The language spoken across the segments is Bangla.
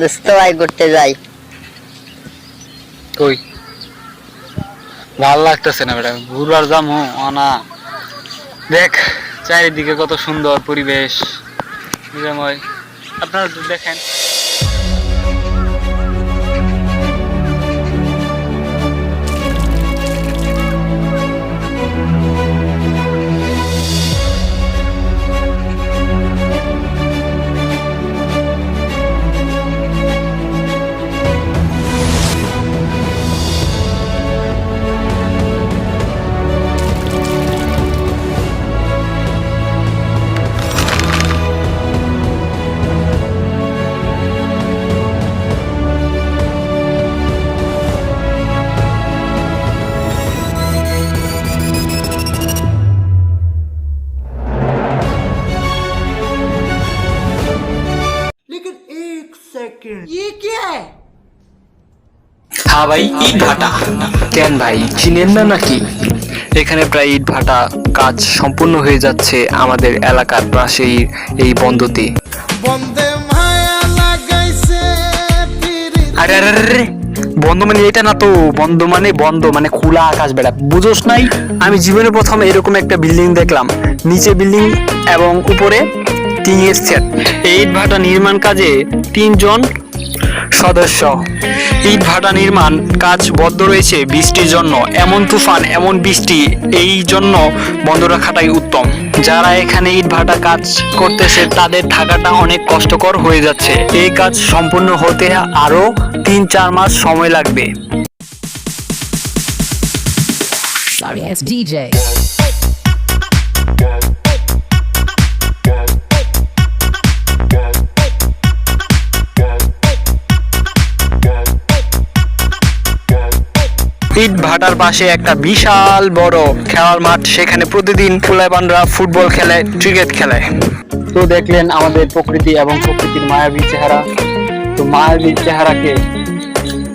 দোস্ত ভাই ঘুরতে যাই। কই? ভালো লাগতেছে না বেটা, ঘুরবার যামু অনা দেখ, চারিদিকে কত সুন্দর পরিবেশ। নিরাময়। আপনারা তো দেখেন হ্যাঁ ভাই ইট ভাটা কেন ভাই? চিনেন না নাকি? এখানে প্রায় ইট ভাটা কাজ সম্পূর্ণ হয়ে যাচ্ছে আমাদের এলাকার পাশেই এই বন্দতে বন্দে মায়া লাগাইছে আরে আরে আরে, আরে। বন্ধ মানে এটা না তো বন্ধ মানে বন্ধ মানে খোলা আকাশ বেড়া। বুঝোস নাই? আমি জীবনে প্রথম এরকম একটা বিল্ডিং দেখলাম। নিচে বিল্ডিং এবং উপরে টিনের সেট এই ইট ভাটা নির্মাণ কাজে তিনজন সদস্য। ইট ভাটা নির্মাণ কাজ বদ্ধ রয়েছে বৃষ্টির জন্য। এমন তুফান, এমন বৃষ্টি, এই জন্য বন্ধ রাখাটাই উত্তম। যারা এখানে ইট ভাটা কাজ করতেছে, তাদের থাকাটা অনেক কষ্টকর হয়ে যাচ্ছে। এই কাজ সম্পূর্ণ হতে আরও তিন চার মাস সময় লাগবে। Sorry. ইট ভাটার পাশে একটা বিশাল বড় খেলার মাঠ। সেখানে প্রতিদিন ফুলাইবানরা ফুটবল খেলে ক্রিকেট খেলে। তো দেখলেন আমাদের প্রকৃতি এবং প্রকৃতির মায়াবী চেহারা। তো মায়াবী চেহারাকে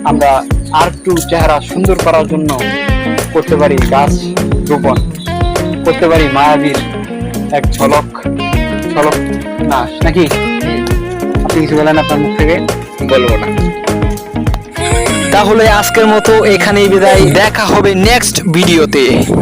আমরা আর একটু চেহারা সুন্দর করার জন্য করতে পারি গাছ রোপণ। করতে পারি মায়াবীর এক ঝলক ঝলক না নাকি? আপনি কিছু বলেন আপনার মুখ থেকে? বলব না। তাহলে আজকের মতো এখানেই বিদায়। দেখা হবে নেক্সট ভিডিওতে